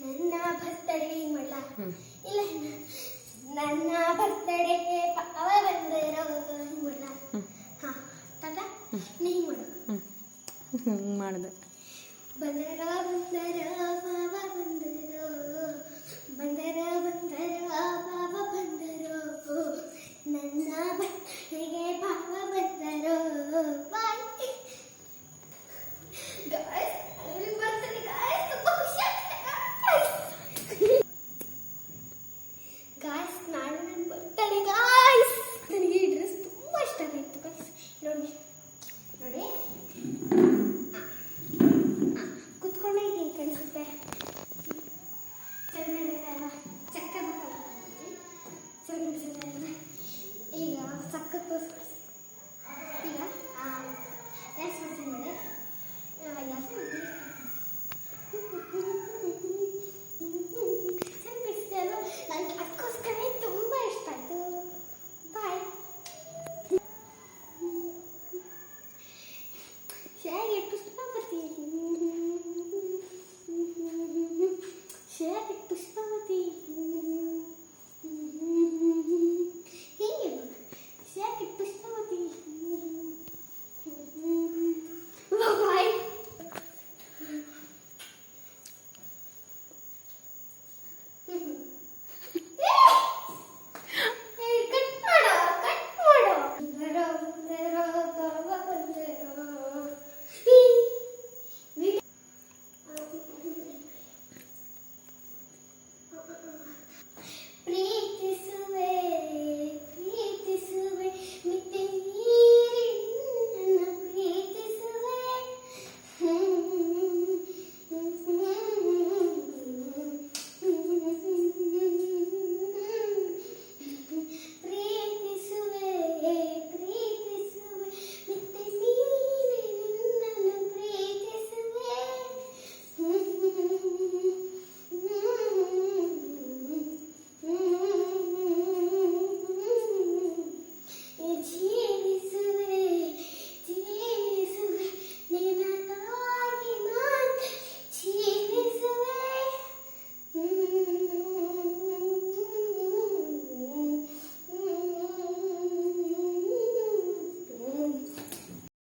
ನನ್ನ ಬರ್ತಡೇ ಹಿಂಗ್ ಮಾಡ್ಲ ಹ್ಮ್. ಇಲ್ಲ ನನ್ನ ಬರ್ತಡೇಗೆ ಅವ ಬಂದಿರೋ ಹಿಂಗ್ ಮಾಡ್ಲ ಹ್ಮ್. ಹಾ ತಾತ ನೀ ಹಿಂಗ್ ಮಾಡು ಹ್ಞೂ ಹಿಂಗೆ ಮಾಡಿದೆ ಬಂದರ ಬಂದರ ಬರ್ತಾಳೆ ಗಾಯ್ಸ್ ನನಗೆ ಈ ಡ್ರೆಸ್ ತುಂಬ ಇಷ್ಟ ಆಗಿತ್ತು ಗಾಯ್ಸ್ ನೋಡಿ. ನೋಡಿ. ಕುತ್ಕೊಂಡೆ ಹಿಂಗೆ ಕಳಿಸುತ್ತೆ ಚೆನ್ನಾಗಿರುತ್ತೆ ಚೆನ್ನ ಚಕ್ಕ ಈಗ ಸಕ್ಕಕ್ಕೋಸ್ಕರ Segue, puxa pra frente.